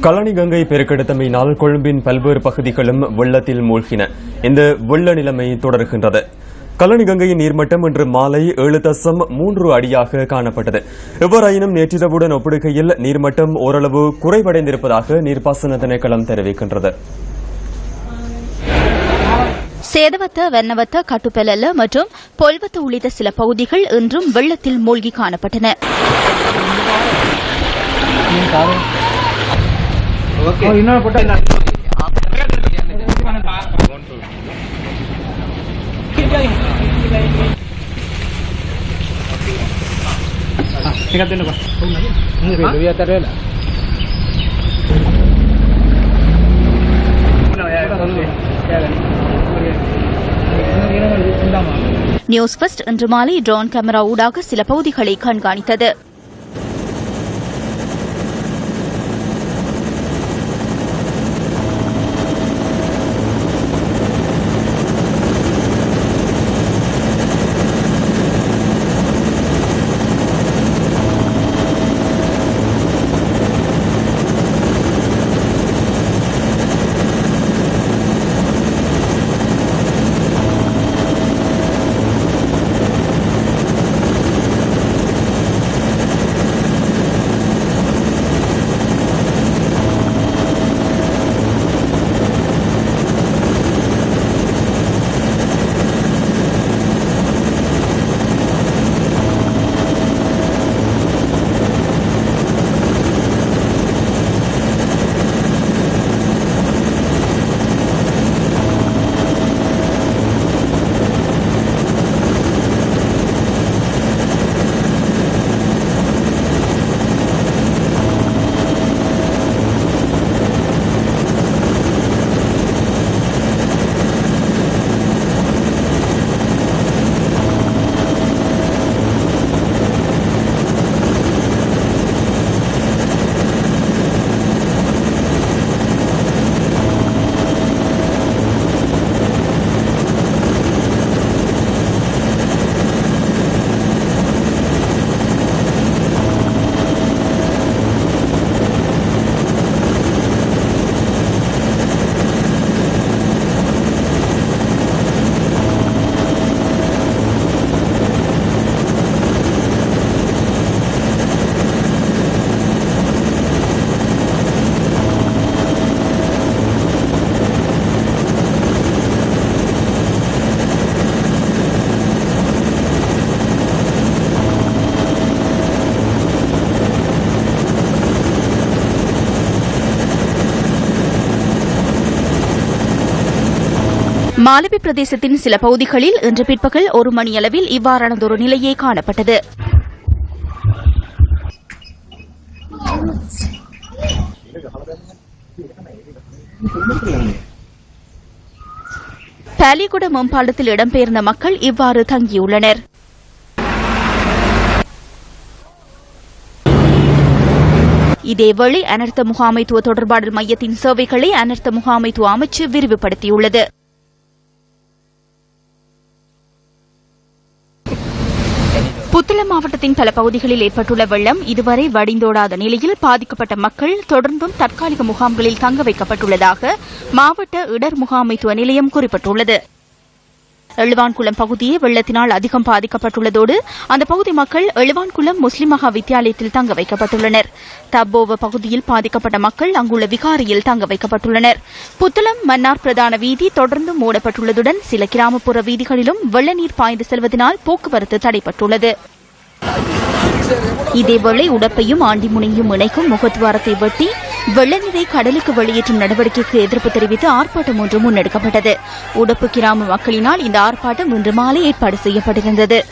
கழனி கங்கை பெருக்கெடுத்தமையினால் கொழும்பின் பல்வேறு பகுதிகளும் வெள்ளத்தில் மூழ்கின. இந்த வெள்ள நிலைமை தொடர்கின்றது. கழனி கங்கையின் நீர்மட்டம் இன்று மாலை ஏழு தசம் மூன்று அடியாக காணப்பட்டது. எவ்வாறாயினும் நேற்றிரவுடன் ஒப்பிடுகையில் நீர்மட்டம் ஓரளவு குறைவடைந்திருப்பதாக நீர்ப்பாசன திணைக்களம் தெரிவிக்கின்றது. சேதவத்த வென்னவத்த கட்டுப்பெலல்ல மற்றும் பொல்வத்த உள்ளிட்ட சில பகுதிகள் இன்றும் வெள்ளத்தில் மூழ்கி காணப்பட்டன. நியூஸ் ஃபர்ஸ்ட் இன்று மாலை ட்ரோன் கேமரா ஊடாக சில பகுதிகளை கண்காணித்தது. மாலவி பிரதேசத்தின் சில பகுதிகளில் இன்று பிற்பகல் ஒரு மணியளவில் இவ்வாறானதொரு நிலையே காணப்பட்டது. பாலிகுட மேம்பாலத்தில் இடம்பெயர்ந்த மக்கள் இவ்வாறு தங்கியுள்ளனர். இதேவேளை அனர்த்த முகாமைத்துவ தொடர்பாடல் மையத்தின் சேவைகளை அனர்த்த முகாமைத்துவ அமைச்சு விரிவுபடுத்தியுள்ளது. புத்தளம் மாவட்டத்தின் பல பகுதிகளில் ஏற்பட்டுள்ள வெள்ளம் இதுவரை வடிந்தோடாத நிலையில் பாதிக்கப்பட்ட மக்கள் தொடர்ந்தும் தற்காலிக முகாம்களில் தங்க வைக்கப்பட்டுள்ளதாக மாவட்ட இடர் முகாமைத்துவ நிலையம் குறிப்பிட்டுள்ளது. எழுவான்குளம் பகுதியே வெள்ளத்தினால் அதிகம் பாதிக்கப்பட்டுள்ளதோடு அந்த பகுதி மக்கள் எழுவான்குளம் முஸ்லிம் மகா வித்தியாலயத்தில் தங்க வைக்கப்பட்டுள்ளனர். தப்போவ பகுதியில் பாதிக்கப்பட்ட மக்கள் அங்குள்ள விகாரியில் தங்க வைக்கப்பட்டுள்ளனர். புத்தளம் மன்னார் பிரதான வீதி தொடர்ந்து மூடப்பட்டுள்ளதுடன் சில கிராமப்புற வீதிகளிலும் வெள்ள நீர் பாய்ந்து செல்வதனால் போக்குவரத்து தடைப்பட்டுள்ளது இதேவேளை உடப்பையும் ஆண்டிமுனையும் இணைக்கும் முகத்துவாரத்தை வெட்டி வெள்ளநீரை கடலுக்கு வெளியேற்றும் நடவடிக்கைக்கு எதிர்ப்பு தெரிவித்து ஆர்ப்பாட்டம் ஒன்று முன்னெடுக்கப்பட்டது. உடப்பு கிராம மக்களினால் இந்த ஆர்ப்பாட்டம் இன்று மாலை ஏற்பாடு செய்யப்பட்டிருந்தது.